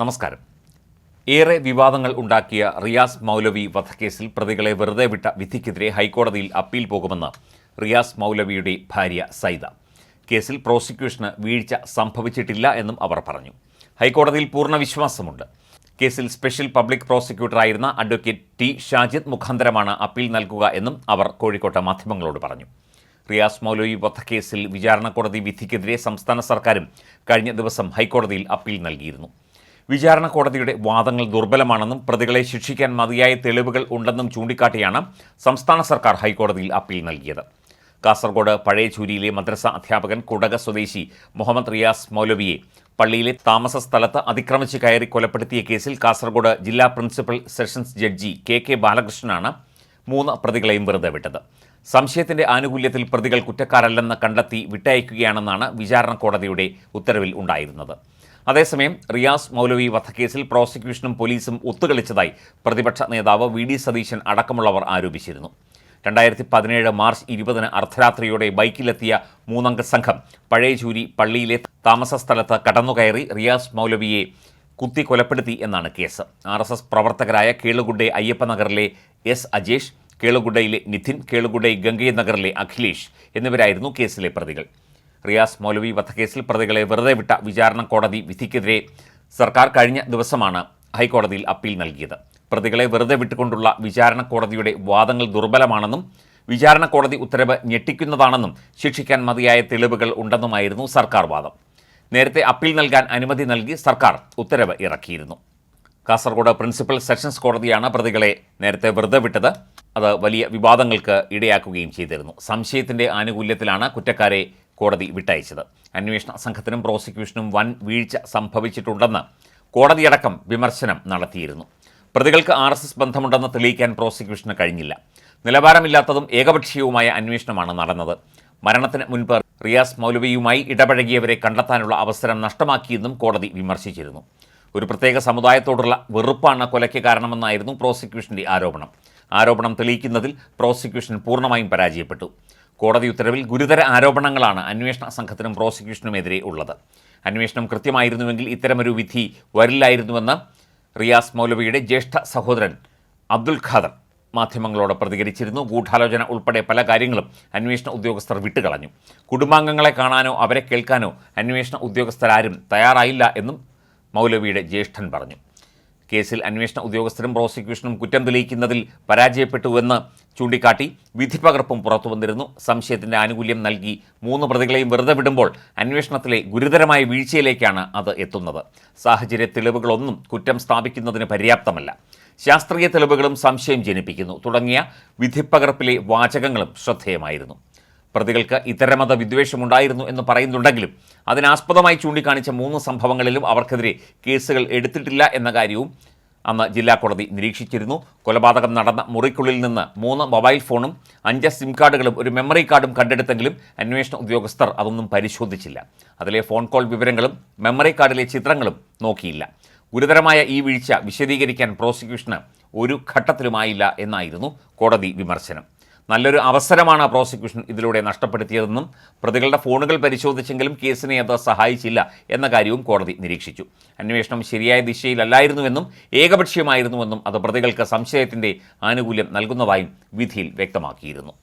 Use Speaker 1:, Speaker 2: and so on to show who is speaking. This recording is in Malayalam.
Speaker 1: നമസ്കാരം. ഏറെ വിവാദങ്ങൾ ഉണ്ടാക്കിയ റിയാസ് മൗലവി വധക്കേസിൽ പ്രതികളെ വെറുതെ വിട്ട വിധിക്കെതിരെ ഹൈക്കോടതിയിൽ അപ്പീൽ പോകുമെന്ന് റിയാസ് മൗലവിയുടെ ഭാര്യ സൈദ കേസിൽ പ്രോസിക്യൂഷന് വീഴ്ച സംഭവിച്ചിട്ടില്ല എന്നും അവർ പറഞ്ഞു. ഹൈക്കോടതിയിൽ പൂർണ വിശ്വാസമുണ്ട്. കേസിൽ സ്പെഷ്യൽ പബ്ലിക് പ്രോസിക്യൂട്ടറായിരുന്ന അഡ്വക്കേറ്റ് ടി ഷാജിദ് മുഖാന്തരമാണ് അപ്പീൽ നൽകുക എന്നും അവർ കോഴിക്കോട്ട് മാധ്യമങ്ങളോട് പറഞ്ഞു. റിയാസ് മൗലവി വധക്കേസിൽ വിചാരണ കോടതി വിധിക്കെതിരെ സംസ്ഥാന സർക്കാരും കഴിഞ്ഞ ദിവസം ഹൈക്കോടതിയിൽ അപ്പീൽ നൽകിയിരുന്നു. വിചാരണ കോടതിയുടെ വാദങ്ങൾ ദുർബലമാണെന്നും പ്രതികളെ ശിക്ഷിക്കാൻ മതിയായ തെളിവുകൾ ഉണ്ടെന്നും ചൂണ്ടിക്കാട്ടിയാണ് സംസ്ഥാന സർക്കാർ ഹൈക്കോടതിയിൽ അപ്പീൽ നൽകിയത്. കാസർഗോഡ് പഴയചൂരിയിലെ മദ്രസ അധ്യാപകൻ കുടക സ്വദേശി മുഹമ്മദ് റിയാസ് മൗലവിയെ പള്ളിയിലെ താമസ സ്ഥലത്ത് അതിക്രമിച്ച് കയറി കൊലപ്പെടുത്തിയ കേസിൽ കാസർഗോഡ് ജില്ലാ principal sessions judge K K ബാലകൃഷ്ണനാണ് മൂന്ന് പ്രതികളെയും വെറുതെ വിട്ടത്. സംശയത്തിന്റെ ആനുകൂല്യത്തിൽ പ്രതികൾ കുറ്റക്കാരല്ലെന്ന് കണ്ടെത്തി വിട്ടയക്കുകയാണെന്നാണ് വിചാരണ കോടതിയുടെ ഉത്തരവിൽ ഉണ്ടായിരുന്നത്. അതേസമയം റിയാസ് മൗലവി വധക്കേസിൽ പ്രോസിക്യൂഷനും പോലീസും ഒത്തുകളിച്ചതായി പ്രതിപക്ഷ നേതാവ് വി ഡി സതീശൻ അടക്കമുള്ളവർ ആരോപിച്ചിരുന്നു. രണ്ടായിരത്തി പതിനേഴ് മാർച്ച് ഇരുപതിന് അർദ്ധരാത്രിയോടെ ബൈക്കിലെത്തിയ മൂന്നംഗ സംഘം പഴയചൂരി പള്ളിയിലെ താമസ സ്ഥലത്ത് കടന്നുകയറി റിയാസ് മൗലവിയെ കുത്തി കൊലപ്പെടുത്തി എന്നാണ് കേസ്. ആർ എസ് എസ് പ്രവർത്തകരായ കേളുഗുഡെ അയ്യപ്പനഗറിലെ എസ് അജേഷ് കേളുഗുഡയിലെ നിധിൻ കേളുഗുഡൈ ഗംഗൈനഗറിലെ അഖിലേഷ് എന്നിവരായിരുന്നു കേസിലെ പ്രതികൾ. റിയാസ് മൗലവി വധക്കേസിൽ പ്രതികളെ വെറുതെ വിട്ട വിചാരണ കോടതി വിധിക്കെതിരെ സർക്കാർ കഴിഞ്ഞ ദിവസമാണ് ഹൈക്കോടതിയിൽ അപ്പീൽ നൽകിയത്. പ്രതികളെ വെറുതെ വിട്ടുകൊണ്ടുള്ള വിചാരണ കോടതിയുടെ വാദങ്ങൾ ദുർബലമാണെന്നും വിചാരണ കോടതി ഉത്തരവ് ഞെട്ടിക്കുന്നതാണെന്നും ശിക്ഷിക്കാൻ മതിയായ തെളിവുകൾ ഉണ്ടെന്നുമായിരുന്നു സർക്കാർ വാദം. നേരത്തെ അപ്പീൽ നൽകാൻ അനുമതി നൽകി സർക്കാർ ഉത്തരവ് ഇറക്കിയിരുന്നു. കാസർഗോഡ് പ്രിൻസിപ്പൽ സെഷൻസ് കോടതിയാണ് പ്രതികളെ നേരത്തെ വെറുതെ വിട്ടത്. അത് വലിയ വിവാദങ്ങൾക്ക് ഇടയാക്കുകയും ചെയ്തിരുന്നു. സംശയത്തിന്റെ ആനുകൂല്യത്തിലാണ് കുറ്റക്കാരെ കോടതി വിട്ടയച്ചത്. അന്വേഷണ സംഘത്തിനും പ്രോസിക്യൂഷനും വൻ വീഴ്ച സംഭവിച്ചിട്ടുണ്ടെന്ന് കോടതിയടക്കം വിമർശനം നടത്തിയിരുന്നു. പ്രതികൾക്ക് ആർ എസ് എസ് ബന്ധമുണ്ടെന്ന് തെളിയിക്കാൻ പ്രോസിക്യൂഷന് കഴിഞ്ഞില്ല. നിലവാരമില്ലാത്തതും ഏകപക്ഷീയവുമായ അന്വേഷണമാണ് നടന്നത്. മരണത്തിന് മുൻപ് റിയാസ് മൗലവിയുമായി ഇടപഴകിയവരെ കണ്ടെത്താനുള്ള അവസരം നഷ്ടമാക്കിയെന്നും കോടതി വിമർശിച്ചിരുന്നു. ഒരു പ്രത്യേക സമുദായത്തോടുള്ള വെറുപ്പാണ് കൊലയ്ക്ക് കാരണമെന്നായിരുന്നു പ്രോസിക്യൂഷന്റെ ആരോപണം. ആരോപണം തെളിയിക്കുന്നതിൽ പ്രോസിക്യൂഷൻ പൂർണമായും പരാജയപ്പെട്ടു. കോടതി ഉത്തരവിൽ ഗുരുതര ആരോപണങ്ങളാണ് അന്വേഷണ സംഘത്തിനും പ്രോസിക്യൂഷനുമെതിരെ ഉള്ളത്. അന്വേഷണം കൃത്യമായിരുന്നുവെങ്കിൽ ഇത്തരമൊരു വിധി വരില്ലായിരുന്നുവെന്ന് റിയാസ് മൗലവിയുടെ ജ്യേഷ്ഠ സഹോദരൻ അബ്ദുൽ ഖാദർ മാധ്യമങ്ങളോട് പ്രതികരിച്ചിരുന്നു. ഗൂഢാലോചന ഉൾപ്പെടെ പല കാര്യങ്ങളും അന്വേഷണ ഉദ്യോഗസ്ഥർ വിട്ടുകളഞ്ഞു. കുടുംബാംഗങ്ങളെ കാണാനോ അവരെ കേൾക്കാനോ അന്വേഷണ ഉദ്യോഗസ്ഥരാരും തയ്യാറായില്ല എന്നും മൗലവിയുടെ ജ്യേഷ്ഠൻ പറഞ്ഞു. കേസിൽ അന്വേഷണ ഉദ്യോഗസ്ഥരും പ്രോസിക്യൂഷനും കുറ്റം തെളിയിക്കുന്നതിൽ പരാജയപ്പെട്ടുവെന്ന് ചൂണ്ടിക്കാട്ടി വിധിപകർപ്പും പുറത്തു വന്നിരുന്നു സംശയത്തിന്റെ ആനുകൂല്യം നൽകി മൂന്ന് പ്രതികളെയും വെറുതെ വിടുമ്പോൾ അന്വേഷണത്തിലെ ഗുരുതരമായ വീഴ്ചയിലേക്കാണ് അത് എത്തുന്നത്. സാഹചര്യ തെളിവുകളൊന്നും കുറ്റം സ്ഥാപിക്കുന്നതിന് പര്യാപ്തമല്ല. ശാസ്ത്രീയ തെളിവുകളും സംശയം ജനിപ്പിക്കുന്നു. തുടങ്ങിയ വിധിപ്പകർപ്പിലെ വാചകങ്ങളും ശ്രദ്ധേയമായിരുന്നു. പ്രതികൾക്ക് ഇത്തരമത വിദ്വേഷമുണ്ടായിരുന്നു എന്ന് പറയുന്നുണ്ടെങ്കിലും അതിനാസ്പദമായി ചൂണ്ടിക്കാണിച്ച മൂന്ന് സംഭവങ്ങളിലും അവർക്കെതിരെ കേസുകൾ എടുത്തിട്ടില്ല എന്ന കാര്യവും അന്ന് ജില്ലാ കോടതി നിരീക്ഷിച്ചിരുന്നു. കൊലപാതകം നടന്ന മുറിക്കുള്ളിൽ നിന്ന് മൂന്ന് മൊബൈൽ ഫോണും അഞ്ച് സിം കാർഡുകളും ഒരു മെമ്മറി കാർഡും കണ്ടെടുത്തെങ്കിലും അന്വേഷണ ഉദ്യോഗസ്ഥർ അതൊന്നും പരിശോധിച്ചില്ല. അതിലെ ഫോൺ കോൾ വിവരങ്ങളും മെമ്മറി കാർഡിലെ ചിത്രങ്ങളും നോക്കിയില്ല. ഗുരുതരമായ ഈ വീഴ്ച വിശദീകരിക്കാൻ പ്രോസിക്യൂഷന് ഒരു ഘട്ടത്തിലുമായില്ല എന്നായിരുന്നു കോടതി വിമർശനം. നല്ലൊരു അവസരമാണ് പ്രോസിക്യൂഷൻ ഇതിലൂടെ നഷ്ടപ്പെടുത്തിയതെന്നും പ്രതികളുടെ ഫോണുകൾ പരിശോധിച്ചെങ്കിലും കേസിനെ അത് സഹായിച്ചില്ല എന്ന കാര്യവും കോടതി നിരീക്ഷിച്ചു. അന്വേഷണം ശരിയായ ദിശയിലല്ലായിരുന്നുവെന്നും ഏകപക്ഷീയമായിരുന്നുവെന്നും അത് പ്രതികൾക്ക് സംശയത്തിന്റെ ആനുകൂല്യം നൽകുന്നതായും വിധിയിൽ വ്യക്തമാക്കിയിരുന്നു.